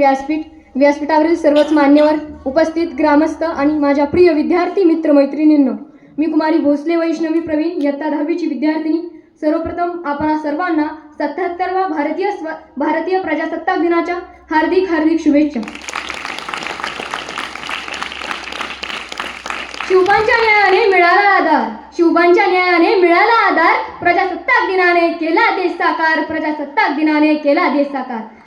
व्यासपीठ व्यासपीठावरील सर्वच मान्यवर उपस्थित ग्रामस्थ आणि माझ्या प्रिय विद्यार्थी मित्र मैत्रिणींनो मी कुमारी भोसले वैष्णवी प्रवीण इयत्ता दहावीची विद्यार्थिनी. सर्वप्रथम आपणा सर्वांना सत्याहत्तरवा भारतीय स्व भारतीय प्रजासत्ताक दिनाच्या हार्दिक हार्दिक शुभेच्छा. शिवबांच्या न्यायाने मिळाला आधार. शिवबांच्या न्यायाने मिळाला आधार. प्रजासत्ताक दिनाने केला देश साकार. प्रजासत्ताक दिनाने केला देश साकार.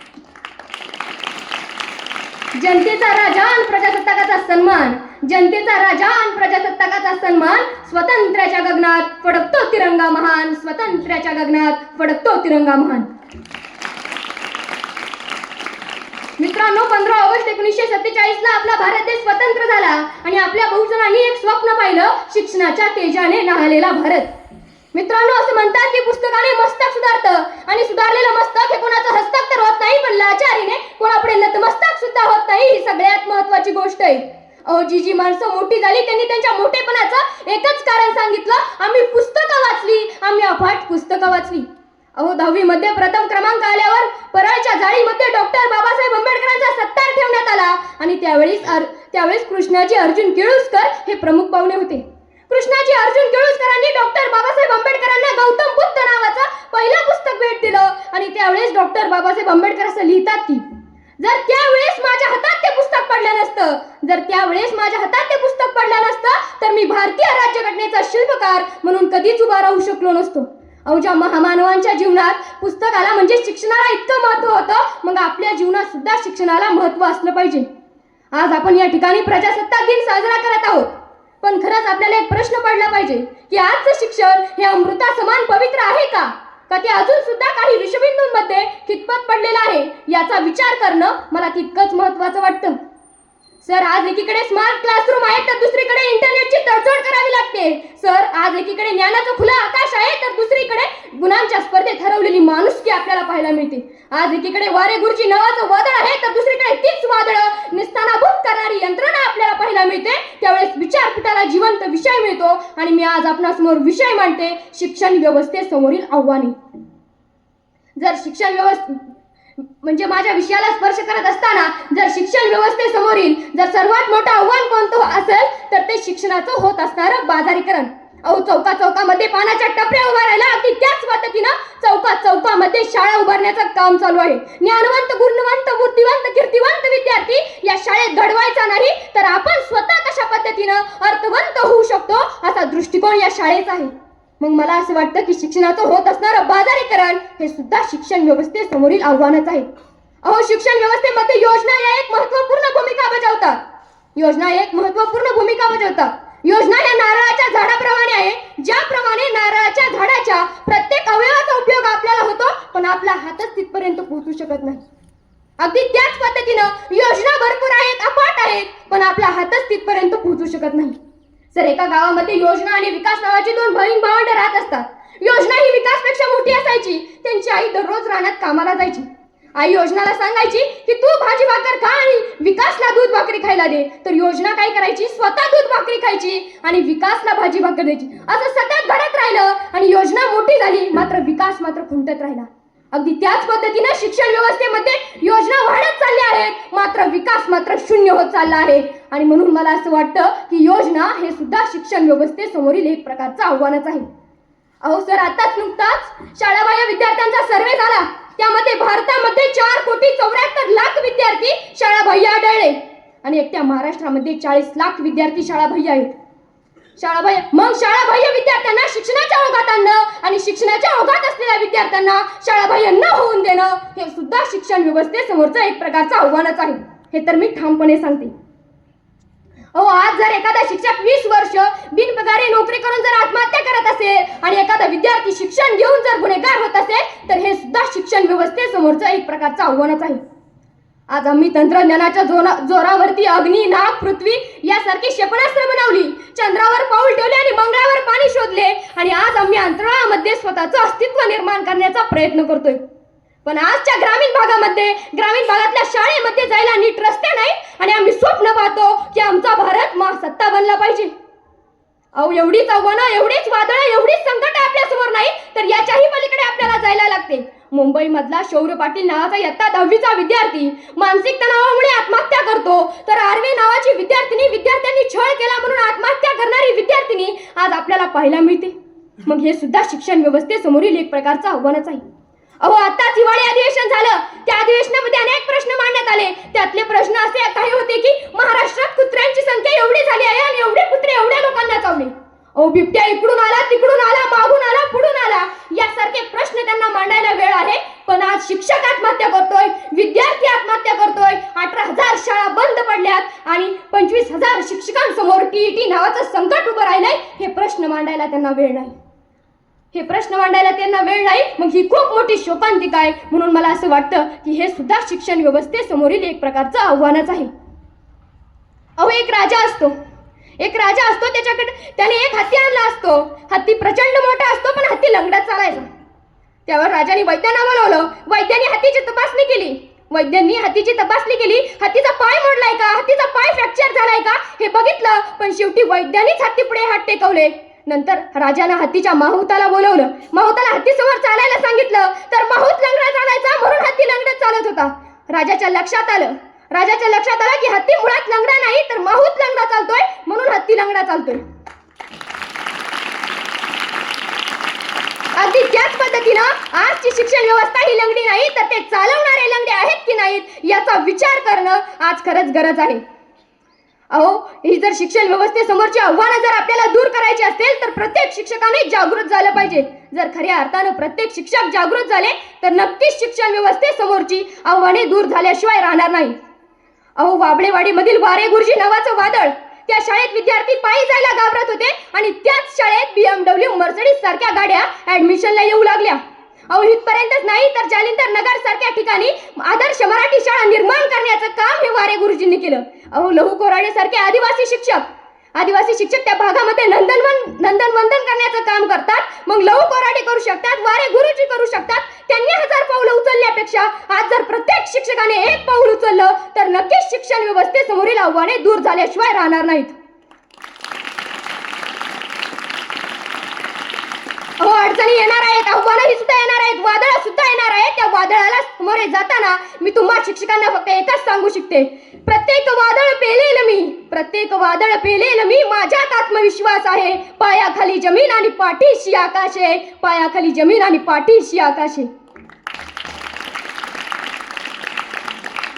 जनतेचा राजा आणि प्रजासत्ताकाचा सन्मान. जनतेचा राजा आणि प्रजासत्ताकाचा सन्मान. स्वतंत्र्याच्या गगनात फडकतो तिरंगा महान. स्वतंत्र्याच्या गगनात फडकतो तिरंगा महान. मित्रांनो पंधरा ऑगस्ट एकोणीसशे सत्तेचाळीस ला आपला भारत देश स्वतंत्र झाला आणि आपल्या बहुजनांनी एक स्वप्न पाहिलं शिक्षणाच्या तेजाने न्हालेला भारत. मित्रांनो असं म्हणतात की पुस्तकाने मस्तक सुधारतं आणि सुधारलेलं मस्तक हे कोणाचं हस्तक तर होत नाही पण लाचारीने कोणापुढे नतमस्तक सुद्धा होत नाही ही सगळ्यात महत्वाची गोष्ट आहे. अहो जी जी माणसं मोठी झाली त्यांनी त्यांच्या मोठेपणाचं एकच कारण सांगितलं आम्ही पुस्तकं वाचली आम्ही अफाट पुस्तकं वाचली. अहो दहावीमध्ये प्रथम क्रमांक आल्यावर परळच्या जाळीमध्ये डॉक्टर बाबासाहेब आंबेडकरांचा सत्कार ठेवण्यात आला आणि त्यावेळेस अर- त्यावेळेस कृष्णाजी अर्जुन केळुसकर हे प्रमुख पाहुणे होते. कृष्णाजी अर्जुन केळुसकर आंबेडकरांना गौतम बुद्ध नावाचं पहिलं पुस्तक भेट दिलं. आणि त्यावेळेस डॉक्टर बाबासाहेब आंबेडकर असं लिहितात की जर त्यावेळेस माझ्या हातात ते पुस्तक पडलं नसतं जर त्यावेळेस माझ्या हातात ते पुस्तक पडलं नसतं तर मी भारतीय राज्यघटनेचा शिल्पकार म्हणून कधीच उभा राहू शकलो नसतो. अवजा महामानवांच्या जीवनात पुस्तकाला म्हणजे शिक्षणाला इतकं महत्त्व होतं मग आपल्या जीवनात सुद्धा शिक्षणाला महत्त्व असलं पाहिजे. आज आपण या ठिकाणी प्रजासत्ताक दिन साजरा करत आहोत. पण खरंच आपल्याला एक प्रश्न पडला पाहिजे की आजचं शिक्षण हे अमृता समान पवित्र आहे का? का ते अजून सुद्धा काही विषबिंदूंमध्ये कितपत पडलेलं आहे याचा विचार करणं मला तितकंच महत्वाचं वाटतं. सर आज एकीकडे स्मार्ट क्लासरूम आहे तर दुसरीकडे इंटरनेटची तडजोड करावी लागते. सर आज एकीकडे ज्ञानाचं खुलं आकाश आहे तर दुसरीकडे गुणांच्या स्पर्धेत हरवलेली माणुसकी आपल्याला पाहायला मिळते. आज एकीकडे वारे गुरुजी नावाचं वादळ आहे तर दुसरीकडे तीच वादळ निस्तानाभूत करणारी यंत्रणा आपल्याला पाहायला मिळते. त्यावेळेस विचारपीठाला जिवंत विषय मिळतो आणि मी आज आपणासमोर विषय मांडते शिक्षण व्यवस्थेसमोरील आव्हाने. जर शिक्षण व्यवस्थे म्हणजे माझ्या विषयाला स्पर्श करत असताना जर शिक्षण व्यवस्थेसमोरील जर सर्वात मोठं आव्हान कोणतं असेल तर ते शिक्षणाचं होत असणारं बाजारीकरण. अहो चौका चौकामध्ये पानाच्या टपऱ्या उभारायला अगदी त्याच पद्धतीनं चौका चौकामध्ये शाळा उभारण्याचं काम चालू आहे. ज्ञानवंत गुणवंत बुद्धिवंत कीर्तिवंत विद्यार्थी या शाळेत घडवायचा नाही तर आपण स्वतः कशा पद्धतीनं अर्थवंत होऊ शकतो असा दृष्टिकोन या शाळेचा आहे. मग मला असं वाटतं की शिक्षणाचं होत असणारं बाजारीकरण हे सुद्धा शिक्षण व्यवस्थेसमोरील आव्हानच आहे. अहो शिक्षण व्यवस्थेमध्ये योजना या एक महत्त्वपूर्ण भूमिका बजावतात योजना एक महत्त्वपूर्ण भूमिका बजावतात योजना या नारळाच्या झाडाप्रमाणे आहे. ज्याप्रमाणे नारळाच्या झाडाच्या प्रत्येक अवयवाचा उपयोग आपल्याला होतो पण आपला हातच तिथपर्यंत पोहोचू शकत नाही. अगदी त्याच पद्धतीनं योजना भरपूर आहेत अफाट आहेत पण आपला हातच तिथपर्यंत पोहोचू शकत नाही. सर एका गावामध्ये योजना आणि विकास नावाची दोन बहीण भावंड राहत असतात. योजना ही विकासपेक्षा मोठी असायची. त्यांची आई दररोज रानात कामाला जायची. आई योजनाला सांगायची की तू भाजी भाकर खा आणि विकासला दूध भाकरी खायला दे. तर योजना काय करायची? स्वतः दूध भाकरी खायची आणि विकासला भाजी भाकर द्यायची. असं सतत घडत राहिलं आणि योजना मोठी झाली मात्र विकास मात्र खुंटत राहिला. अगदी त्याच पद्धतीनं शिक्षण व्यवस्थेमध्ये योजना वाढत चालल्या आहेत. मात्र विकास मात्र शून्य होत चालला आहे. आणि म्हणून मला असं वाटतं की योजना हे सुद्धा शिक्षण व्यवस्थेसमोरील एक प्रकारचं आव्हानच आहे. अहो सर आताच नुकताच शाळाबाह्य विद्यार्थ्यांचा सर्वे झाला. त्यामध्ये भारतामध्ये चार कोटी चौऱ्याहत्तर लाख विद्यार्थी शाळाबाह्य आढळले. आणि एकट्या महाराष्ट्रामध्ये चाळीस लाख विद्यार्थी शाळाबाह्य आहेत. शाळाबाह्य मग शाळाबाह्य विद्यार्थ्यांना शिक्षणाच्या ओघात आणणं आणि शिक्षणाच्या ओघात असलेल्या विद्यार्थ्यांना शाळाबाह्य न होऊन देणं हे सुद्धा शिक्षण व्यवस्थेसमोरचं एक प्रकारचं आव्हानच आहे. हे तर मी ठामपणे सांगते. अहो आज जर एखादा शिक्षक वीस वर्ष बिनपगारी नोकरी करून जर आत्महत्या करत असेल आणि एखादा विद्यार्थी शिक्षण घेऊन जर गुन्हेगार होत असेल तर हे सुद्धा शिक्षण व्यवस्थेसमोरचं एक प्रकारचं आव्हानच आहे. आज आम्ही तंत्रज्ञानाच्या जोरा जोरावरती अग्नी नाग पृथ्वी यासारखी क्षेपणास्त्र बनवली. चंद्रावर पाऊल ठेवले आणि मंगळावर पाणी शोधले. आणि आज आम्ही अंतराळामध्ये स्वतःचं अस्तित्व निर्माण करण्याचा प्रयत्न करतोय. पण आजच्या ग्रामीण भागामध्ये ग्रामीण भागातल्या शाळेमध्ये जायला नीट रस्ते नाही. आणि आम्ही स्वप्न पाहतो की आमचा भारत महासत्ता बनला पाहिजे. अहो एवढीच आव्हानं एवढीच वादळं एवढीच संकट आपल्यासमोर नाही तर याच्याही पलीकडे आपल्याला जायला लागते. मुंबईमधला शौर्य पाटील नावाचा इयत्ता दहावीचा विद्यार्थी मानसिक तणावामुळे आत्महत्या करतो. तर आर्वी नावाची विद्यार्थिनी विद्यार्थ्यांनी छळ केला म्हणून आत्महत्या करणारी विद्यार्थिनी आज आपल्याला पाहायला मिळते. मग हे सुद्धा शिक्षण व्यवस्थेसमोरील एक प्रकारचं आव्हानच आहे. अहो आताच हिवाळी अधिवेशन झालं त्या अधिवेशनामध्ये अनेक प्रश्न मांडण्यात आले त्यातले प्रश्न असे काही होते की महाराष्ट्रात कुत्र्यांची संख्या एवढी झाली आहे आणि एवढे कुत्रे एवढ्या लोकांना चावले अहो बिबट्या इकडून आला तिकडून आला मागून आला पुढून आला यासारखे प्रश्न त्यांना मांडायला वेळ आहे पण आज शिक्षक आत्महत्या करतोय विद्यार्थी आत्महत्या करतोय अठरा हजार शाळा बंद पडल्यात आणि पंचवीस हजार शिक्षकांसमोर टीईटी नावाचं संकट उभं राहिलंय हे प्रश्न मांडायला त्यांना वेळ नाही. हे प्रश्न मांडायला त्यांना वेळ नाही मग ही खूप मोठी शोकांतिका आहे. म्हणून मला असं वाटतं की हे सुद्धा शिक्षण व्यवस्थेसमोरील एक प्रकारचं आव्हानच आहे. अहो एक राजा असतो. एक राजा असतो त्याच्याकडे त्याने एक हत्ती आणला असतो. हत्ती प्रचंड मोठा असतो पण हत्ती लंगडात चालायचा. त्यावर राजाने वैद्यांना बोलवलं. वैद्यांनी हत्तीची तपासणी केली. वैद्यांनी हत्तीची तपासणी केली. हत्तीचा पाय मोडलाय का? हत्तीचा पाय फ्रॅक्चर झालाय का हे बघितलं पण शेवटी वैद्यांनीच हत्ती पुढे हात टेकवले. नंतर राजानं हत्तीच्या माहुताला बोलवलं. माहुताला हत्तीसमोर चालायला सांगितलं तर माहूत लंगडा चालायचा म्हणून हत्ती लंगडत चालत होता. राजाच्या लक्षात आलं. राजाच्या लक्षात आलं की हत्ती मुळात लंगडा नाही तर माहूत लंगडा चालतोय म्हणून हत्ती लंगडा चालतोय. अगदी त्याच पद्धतीनं आजची शिक्षण व्यवस्था ही लंगडी नाही तर ते चालवणारे लंगडे आहेत की नाहीत याचा विचार करणं आज खरंच गरज आहे. अहो ही जर शिक्षण व्यवस्थेसमोरची आव्हानं जर आपल्याला दूर करायची असेल तर प्रत्येक शिक्षकाने जागृत झालं पाहिजे. जर खऱ्या अर्थानं प्रत्येक शिक्षक जागृत झाले तर नक्कीच शिक्षण व्यवस्थेसमोरची आव्हाने दूर झाल्याशिवाय राहणार नाही. अहो वाबळेवाडीमधील वारे गुरुजी नावाचं वादळ. त्या शाळेत विद्यार्थी पायी जायला घाबरत होते आणि त्याच शाळेत बीएमडब्ल्यू मर्सडीज सारख्या गाड्या ऍडमिशनला येऊ लागल्या. अहो इथपर्यंतच नाही तर जालिंदर नगर सारख्या ठिकाणी आदर्श मराठी शाळा निर्माण करण्याचं काम हे वारे गुरुजींनी केलं. अहो लहू कोराडे सारखे आदिवासी शिक्षक. आदिवासी शिक्षक त्या भागामध्ये नंदनवन नंदनवंदन करण्याचं काम करतात. मग लहू कोराडे करू शकतात वारे गुरुजी करू शकतात. त्यांनी हजार पाऊल उचलण्यापेक्षा आज जर प्रत्येक शिक्षकाने एक पाऊल उचललं तर नक्कीच शिक्षण व्यवस्थेसमोरील आव्हाने दूर झाल्याशिवाय राहणार नाहीत. अहो अडचणी येणार आहेत आव्हानंही सुद्धा येणार आहेत वादळ सुद्धा येणार आहेत त्या वादळाला सामोरे जाताना मी तुम्हा शिक्षकांना फक्त एकच सांगू शकते. प्रत्येक वादळ पेलेल मी. प्रत्येक वादळ पेलेल मी. माझ्यात आत्मविश्वास आहे. पायाखाली जमीन आणि पाठीशी आकाश आहे. पायाखाली जमीन आणि पाठीशी आकाश आहे.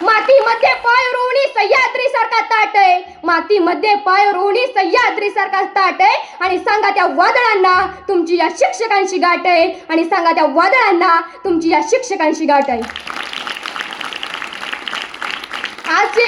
मातीमध्ये पाय रोवणी सह्याद्री सारखा ताट आहे. मातीमध्ये पाय रोवणी सह्याद्री सारखा ताट आहे. आणि सांगा त्या वादळांना तुमची या शिक्षकांशी गाठ आहे. आणि सांगा त्या वादळांना तुमची या शिक्षकांशी गाठ आहे. आज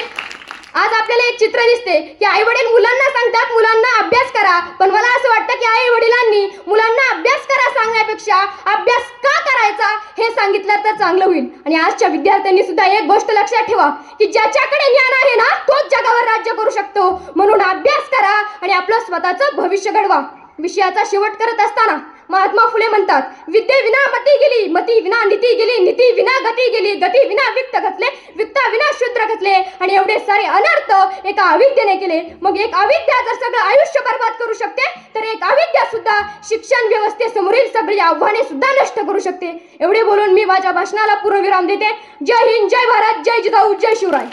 आज आपल्याला एक चित्र दिसते की आई वडील मुलांना सांगतात मुलांना अभ्यास करा. पण मला असं वाटतं की आई वडिलांनी मुलांना अभ्यास करा सांगण्यापेक्षा अभ्यास का करायचा हे सांगितलं तर चांगलं होईल. आणि आजच्या विद्यार्थ्यांनी सुद्धा एक गोष्ट लक्षात ठेवा की ज्याच्याकडे ज्ञान आहे ना तोच जगावर राज्य करू शकतो. म्हणून अभ्यास करा आणि आपलं स्वतःचं भविष्य घडवा. विषयाचा शेवट करत असताना महात्मा फुले म्हणतात विद्ये विना मती गेली मती विना नीती गेली नीती विना गती गेली गती विना वित्त घातले वित्ता विना शूद्र घातले आणि एवढे सारे अनर्थ एका अविद्येने केले. मग एक अविद्या जर सगळं आयुष्य बर्बाद करू शकते तर एक अविद्या सुद्धा शिक्षण व्यवस्थेसमोरील सगळी आव्हाने सुद्धा नष्ट करू शकते. एवढे बोलून मी माझ्या भाषणाला पूर्णविराम देते. जय हिंद जय भारत जय जिजाऊ जय शिवराय.